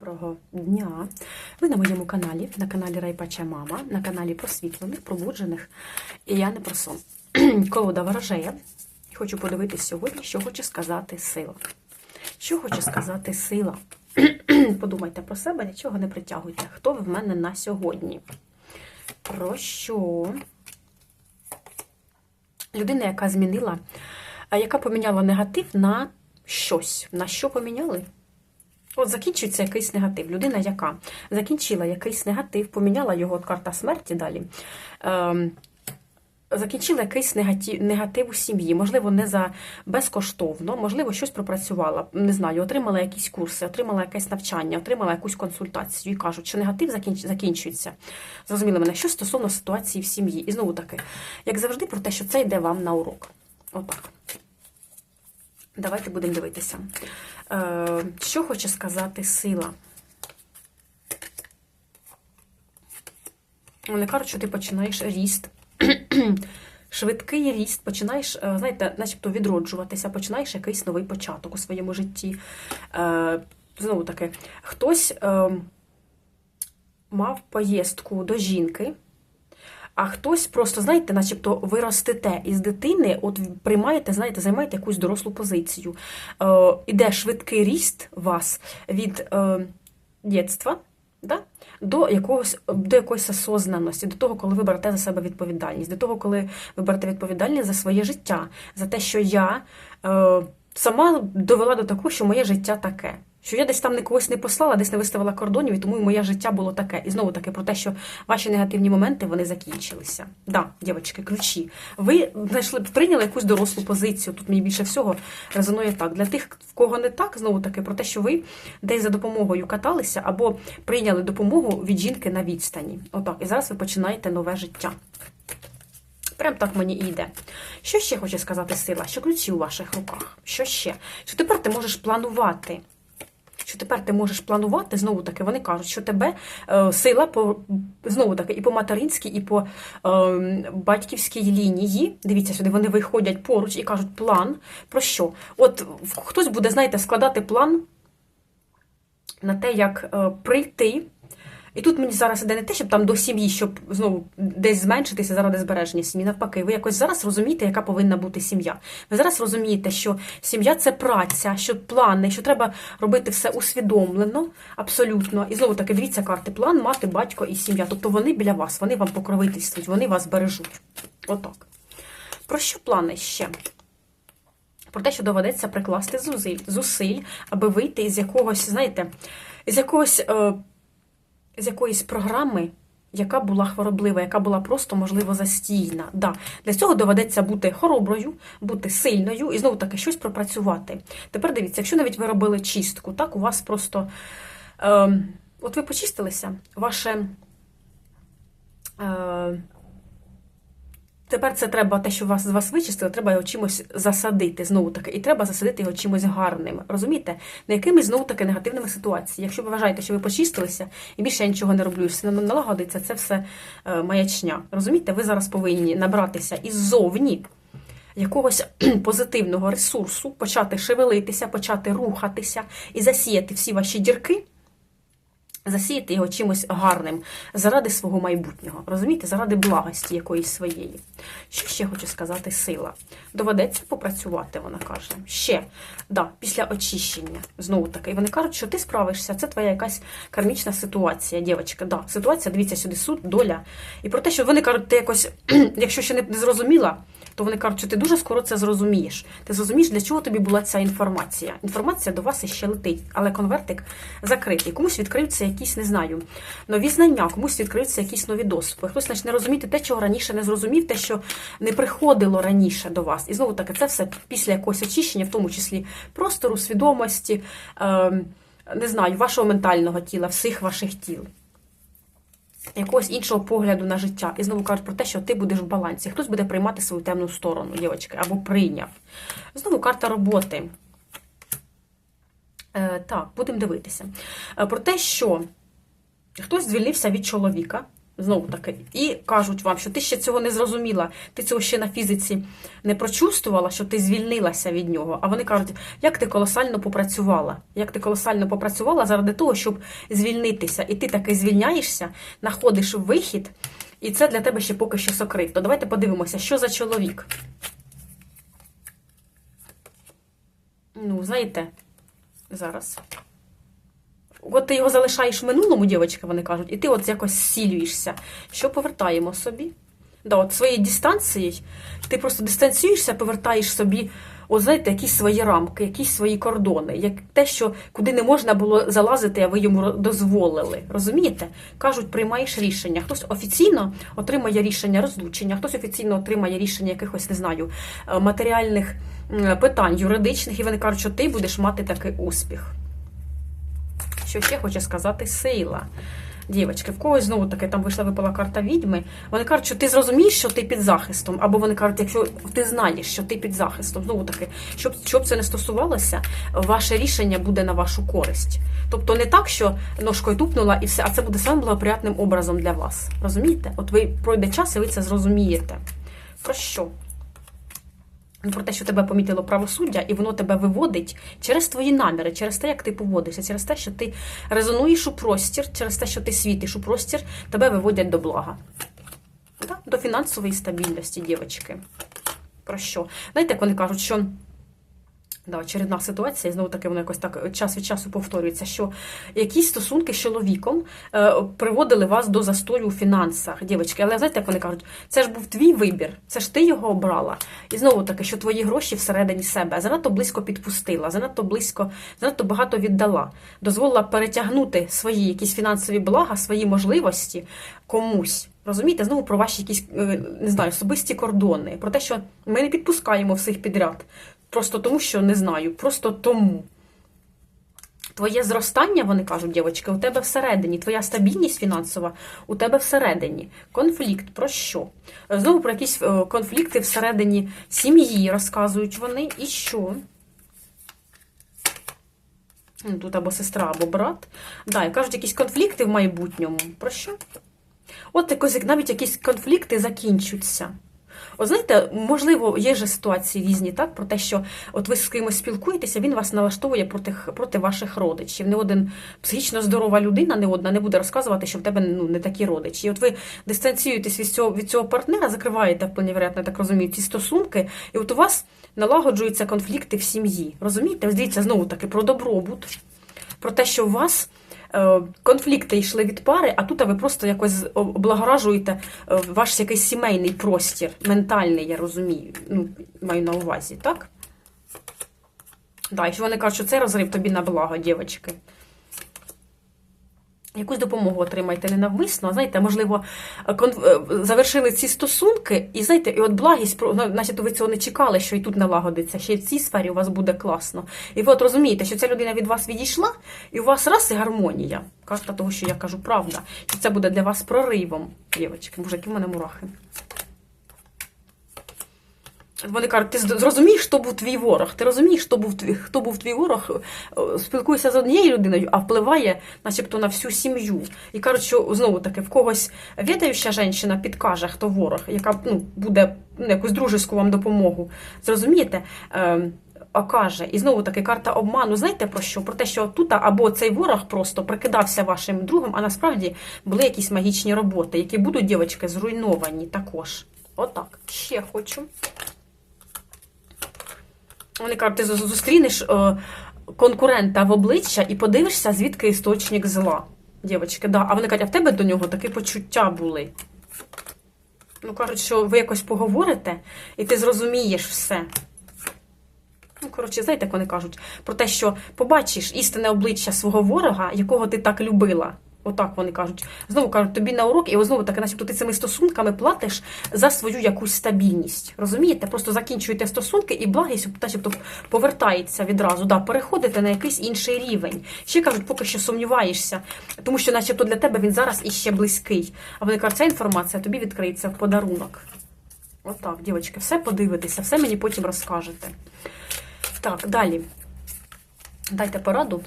Доброго дня! Ви на моєму каналі, на каналі Райпача Мама, на каналі просвітлених, пробуджених. І я не про сон. Колода ворожея. Хочу подивитись сьогодні, що хоче сказати сила. Що хоче сказати сила? Подумайте про себе, нічого не притягуйте. Хто ви в мене на сьогодні? Про що? Людина, яка змінила, яка поміняла негатив на щось. На що поміняли? От закінчується якийсь негатив. Людина, яка закінчила якийсь негатив, поміняла його от карта смерті далі. Ем, закінчила якийсь негатив, негатив у сім'ї, можливо, не за безкоштовно, можливо, щось пропрацювала, не знаю, отримала якісь курси, отримала якесь навчання, отримала якусь консультацію і кажуть, що негатив закінч, закінчується. Зрозуміли мене, що стосовно ситуації в сім'ї. І знову таки, як завжди, про те, що це йде вам на урок. Отак. Давайте будемо дивитися. Е, Що хоче сказати сила? Вони кажуть, що ти починаєш ріст. Швидкий ріст, починаєш, е, знаєте, начебто відроджуватися, починаєш якийсь новий початок у своєму житті. Е, Знову таки, хтось е, мав поїздку до жінки. А хтось просто, знаєте, начебто ви ростете із дитини, от приймаєте, знаєте, займаєте якусь дорослу позицію. Е, Іде швидкий ріст вас від е, дєтства да? до, якогось, до якоїсь осознаності, до того, коли ви берете за себе відповідальність, до того, коли ви берете відповідальність за своє життя, за те, що я е, сама довела до такого, що моє життя таке. Що я десь там не когось не послала, десь не виставила кордонів, і тому моє життя було таке. І знову таки про те, що ваші негативні моменти вони закінчилися. Да, дівчатки, ключі. Ви знайшли прийняли якусь дорослу позицію. Тут мені більше всього резонує так. Для тих, в кого не так, знову таки про те, що ви десь за допомогою каталися або прийняли допомогу від жінки на відстані. Отак. І зараз ви починаєте нове життя. Прям так мені і йде. Що ще хоче сказати сила? Що ключі у ваших руках? Що ще? Що тепер ти можеш планувати? Що тепер ти можеш планувати, знову таки, вони кажуть, що тебе е, сила по знову таки і по материнській, і по е, батьківській лінії. Дивіться сюди, вони виходять поруч і кажуть план. Про що? От хтось буде, знаєте, складати план на те, як е, прийти. І тут мені зараз іде не те, щоб там до сім'ї, щоб знову десь зменшитися заради збереження сім'ї. Навпаки, ви якось зараз розумієте, яка повинна бути сім'я. Ви зараз розумієте, що сім'я це праця, що плани, що треба робити все усвідомлено, абсолютно. І знову таки, дивіться карти: план, мати, батько і сім'я. Тобто вони біля вас, вони вам покровительствують, вони вас бережуть. Отак. Про що плани ще? Про те, що доведеться прикласти зусиль, зусиль аби вийти із якогось, знаєте, з якогось. Е, з якоїсь програми, яка була хвороблива, яка була просто, можливо, застійна. Да. Для цього доведеться бути хороброю, бути сильною і знову таки щось пропрацювати. Тепер дивіться, якщо навіть ви робили чистку, так, у вас просто. Е, от ви почистилися, ваше. Е, Тепер це треба те, що вас з вас вичистили, треба його чимось засадити знову таки, і треба засадити його чимось гарним. Розумієте? Не якимись знову таки негативними ситуаціями. Якщо ви вважаєте, що ви почистилися і більше я нічого не роблю, все налагодиться, це все е, маячня. Розумієте, ви зараз повинні набратися іззовні якогось позитивного ресурсу, почати шевелитися, почати рухатися і засіяти всі ваші дірки. Засіяти його чимось гарним заради свого майбутнього, розумієте, заради благості якоїсь своєї. Що ще хочу сказати, сила. Доведеться попрацювати, вона каже. Ще, да, після очищення. Знову таки. І вони кажуть, що ти справишся, це твоя якась кармічна ситуація, дівчатка. Да, ситуація, дивіться сюди, суд, доля. І про те, що вони кажуть, ти якось, якщо ще не зрозуміла, то вони кажуть, що ти дуже скоро це зрозумієш. Ти зрозумієш, для чого тобі була ця інформація. Інформація до вас іще летить, але конвертик закритий. Комусь відкриються якісь, не знаю, нові знання, комусь відкриються якісь нові доступи. Хтось почне розуміти те, чого раніше не зрозумів, те, що не приходило раніше до вас. І знову таки, це все після якогось очищення, в тому числі простору, свідомості, е, не знаю, вашого ментального тіла, всіх ваших тіл якогось іншого погляду на життя. І знову кажуть про те, що ти будеш в балансі. Хтось буде приймати свою темну сторону, дівчатки, або прийняв. Знову карта роботи. Е, Так, будемо дивитися. Е, Про те, що хтось звільнився від чоловіка. Знову таки, і кажуть вам, що ти ще цього не зрозуміла, ти цього ще на фізиці не прочувствувала, що ти звільнилася від нього. А вони кажуть, як ти колосально попрацювала, як ти колосально попрацювала заради того, щоб звільнитися. І ти таки звільняєшся, знаходиш вихід, і це для тебе ще поки що сокрито. Давайте подивимося, що за чоловік. Ну, знаєте, зараз. От ти його залишаєш в минулому, дівчатка, вони кажуть, і ти от якось зцілюєшся. Що повертаємо собі? Да, от своєю дистанцією ти просто дистанціюєшся, повертаєш собі, от знаєте, якісь свої рамки, якісь свої кордони, як те, що куди не можна було залазити, а ви йому дозволили. Розумієте? Кажуть, приймаєш рішення. Хтось офіційно отримає рішення розлучення, хтось офіційно отримає рішення якихось, не знаю, е, матеріальних питань, юридичних, і вони кажуть, що ти будеш мати такий успіх. Що ще хоче сказати сила. Дівочки, в когось знову таки там вийшла випала карта відьми. Вони кажуть, що ти зрозумієш, що ти під захистом, або вони кажуть, якщо ти знаєш, що ти під захистом, знову таки, щоб щоб це не стосувалося, ваше рішення буде на вашу користь. Тобто не так, що ножкою тупнула і все, а це буде самим благоприятним образом для вас. Розумієте? От ви пройде час, і ви це зрозумієте. Про що? Про те, що тебе помітило правосуддя, і воно тебе виводить через твої наміри, через те, як ти поводишся, через те, що ти резонуєш у простір, через те, що ти світиш у простір, тебе виводять до блага. До фінансової стабільності, дівчатки. Про що? Знаєте, як вони кажуть, що. Да, очередна ситуація, і знову таки воно якось так час від часу повторюється, що якісь стосунки з чоловіком е, приводили вас до застою у фінансах, дівчатки. Але знаєте, як вони кажуть, це ж був твій вибір, це ж ти його обрала. І знову таки, що твої гроші всередині себе занадто близько підпустила, занадто близько, занадто багато віддала, дозволила перетягнути свої якісь фінансові блага, свої можливості комусь. Розумієте, знову про ваші якісь е, не знаю, особисті кордони, про те, що ми не підпускаємо всіх підряд. Просто тому, що не знаю, просто тому. Твоє зростання, вони кажуть, дівчатки, у тебе всередині, твоя стабільність фінансова у тебе всередині. Конфлікт про що? Знову про якісь е, конфлікти всередині сім'ї розказують вони. І що? Ну, Тут або сестра, або брат. Да, і кажуть, якісь конфлікти в майбутньому. Про що? От якось, навіть якісь конфлікти закінчуються. От знаєте, можливо, є же ситуації різні, так, про те, що от ви з кимось спілкуєтеся, він вас налаштовує проти проти ваших родичів. Не один психічно здорова людина, не одна, не буде розказувати, що в тебе ну, не такі родичі. І от ви дистанціюєтесь від цього від цього партнера, закриваєте, вполне вероятно, так розумію, ці стосунки, і от у вас налагоджуються конфлікти в сім'ї. Розумієте? Ось Дивіться, знову таки про добробут, про те, що у вас. Конфлікти йшли від пари, а тут ви просто якось облагоражуєте ваш якийсь сімейний простір, ментальний, я розумію, ну, маю на увазі, так? Да, і вони кажуть, що це розрив тобі на благо, дівчатки. Якусь допомогу отримайте ненавмисно, знаєте, можливо, завершили ці стосунки, і знаєте, і от благість, значить, ви цього не чекали, що і тут налагодиться, ще й в цій сфері у вас буде класно. І ви от розумієте, що ця людина від вас відійшла, і у вас раз і гармонія. Карта того, що я кажу, правда. Що це буде для вас проривом, Дівочки, Боже, які в мене мурахи. Вони кажуть, ти зрозумієш, хто був твій ворог. Ти розумієш, хто був твій, хто був твій ворог, спілкуєшся з однією людиною, а впливає, начебто, на всю сім'ю. І кажуть, що знову таки в когось відаюча жінка підкаже, хто ворог, яка ну, буде ну, якусь дружеську вам допомогу. Зрозумієте? Е, окаже. І знову таки карта обману. Знаєте про що? Про те, що тут або цей ворог просто прикидався вашим другом, а насправді були якісь магічні роботи, які будуть, дівчатки, зруйновані також. Отак. Ще хочу. Вони кажуть, ти зустрінеш е, конкурента в обличчя і подивишся, звідки істочник зла. Дівчатки, да. А вони кажуть, а в тебе до нього такі почуття були. Ну, кажуть, що ви якось поговорите, і ти зрозумієш все. Ну, коротше, знаєте, як вони кажуть, про те, що побачиш істинне обличчя свого ворога, якого ти так любила. Отак вони кажуть. Знову кажуть, тобі на урок, і знову таке, начебто ти цими стосунками платиш за свою якусь стабільність. Розумієте? Просто закінчуєте стосунки, і благість, начебто, повертається відразу. Да, Переходите на якийсь інший рівень. Ще кажуть, поки що сумніваєшся, тому що, начебто, для тебе він зараз іще близький. А вони кажуть, ця інформація тобі відкриється в подарунок. Отак, дівчатки, все подивитеся, все мені потім розкажете. Так, далі. Дайте пораду.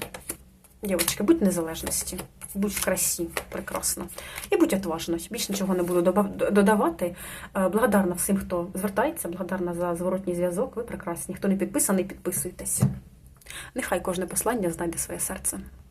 Дівчатки, будь незалежності. Будь красив, прекрасно. І будь отважна. Більш нічого не буду додавати. Е, Благодарна всім, хто звертається, благодарна за зворотній зв'язок. Ви прекрасні. Хто не підписаний, підписуйтесь. Нехай кожне послання знайде своє серце.